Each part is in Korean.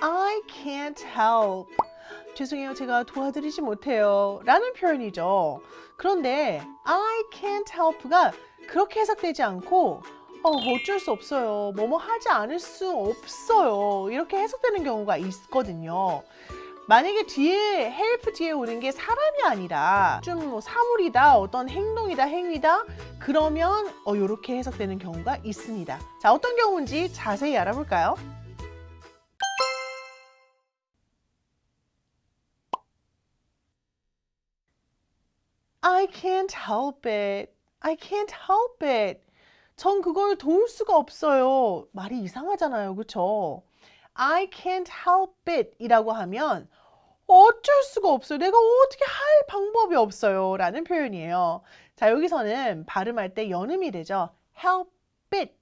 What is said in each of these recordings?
I can't help. 죄송해요. 제가 도와드리지 못해요. 라는 표현이죠. 그런데 I can't help가 그렇게 해석되지 않고 어, 어쩔 수 없어요. 뭐뭐 하지 않을 수 없어요. 이렇게 해석되는 경우가 있거든요. 만약에 뒤에 help 뒤에 오는 게 사람이 아니라 좀 뭐 사물이다, 어떤 행동이다, 행위다 그러면 어, 이렇게 해석되는 경우가 있습니다. 자, 어떤 경우인지 자세히 알아볼까요? I can't help it. I can't help it. 전 그걸 도울 수가 없어요. 말이 이상하잖아요. 그쵸? I can't help it 이라고 하면 어쩔 수가 없어요. 내가 어떻게 할 방법이 없어요. 라는 표현이에요. 자, 여기서는 발음할 때 연음이 되죠. help it.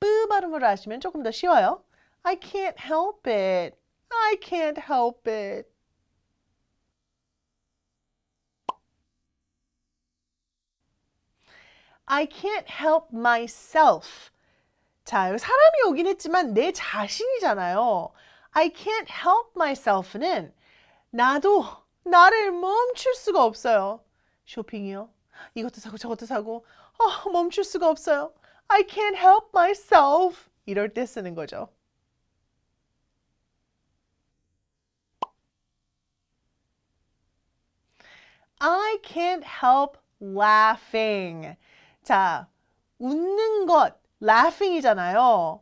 뿌 발음으로 하시면 조금 더 쉬워요. I can't help it. I can't help it. I can't help myself. 자, 사람이 오긴 했지만 내 자신이잖아요. I can't help myself는 나도 나를 멈출 수가 없어요. 쇼핑이요. 이것도 사고 저것도 사고 아, 멈출 수가 없어요. I can't help myself. 이럴 때 쓰는 거죠. I can't help laughing. 자, 웃는 것, laughing이잖아요.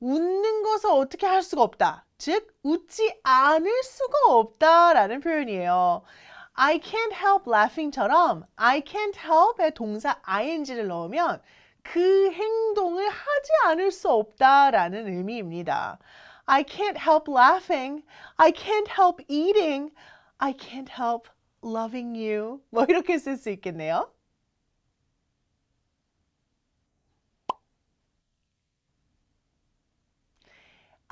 웃는 것을 어떻게 할 수가 없다. 즉, 웃지 않을 수가 없다라는 표현이에요. I can't help laughing처럼 I can't help의 동사 ing를 넣으면 그 행동을 하지 않을 수 없다라는 의미입니다. I can't help laughing. I can't help eating. I can't help loving you. 뭐 이렇게 쓸 수 있겠네요.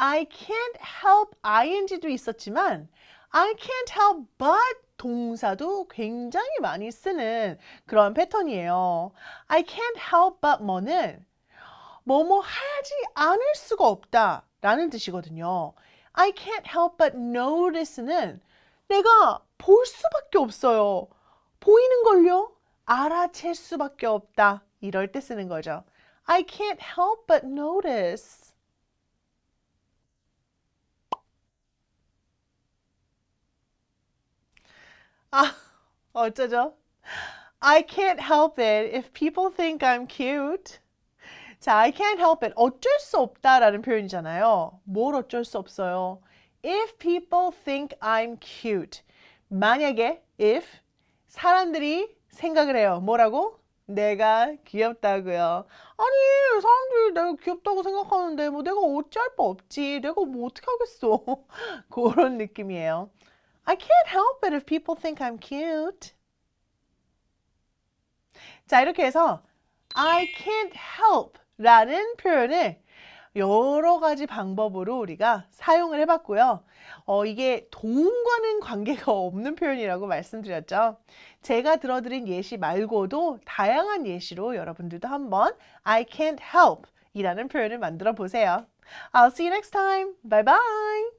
I can't help ing도 있었지만 I can't help but 동사도 굉장히 많이 쓰는 그런 패턴이에요. I can't help but 뭐는 뭐뭐 하지 않을 수가 없다 라는 뜻이거든요. I can't help but notice는 내가 볼 수밖에 없어요. 보이는 걸요? 알아챌 수밖에 없다. 이럴 때 쓰는 거죠. I can't help but notice. 아, 어쩌죠? I can't help it if people think I'm cute. 자, I can't help it. 어쩔 수 없다라는 표현이잖아요. 뭘 어쩔 수 없어요? If people think I'm cute. 만약에 if 사람들이 생각을 해요. 뭐라고? 내가 귀엽다고요. 아니, 사람들이 내가 귀엽다고 생각하는데 뭐 내가 어찌할 바 없지. 내가 뭐 어떻게 하겠어. 그런 느낌이에요. I can't help it if people think I'm cute. 자, 이렇게 해서 I can't help 라는 표현을 여러 가지 방법으로 우리가 사용을 해봤고요. 어, 이게 도움과는 관계가 없는 표현이라고 말씀드렸죠. 제가 들어드린 예시 말고도 다양한 예시로 여러분들도 한번 I can't help 이라는 표현을 만들어 보세요. I'll see you next time. Bye bye.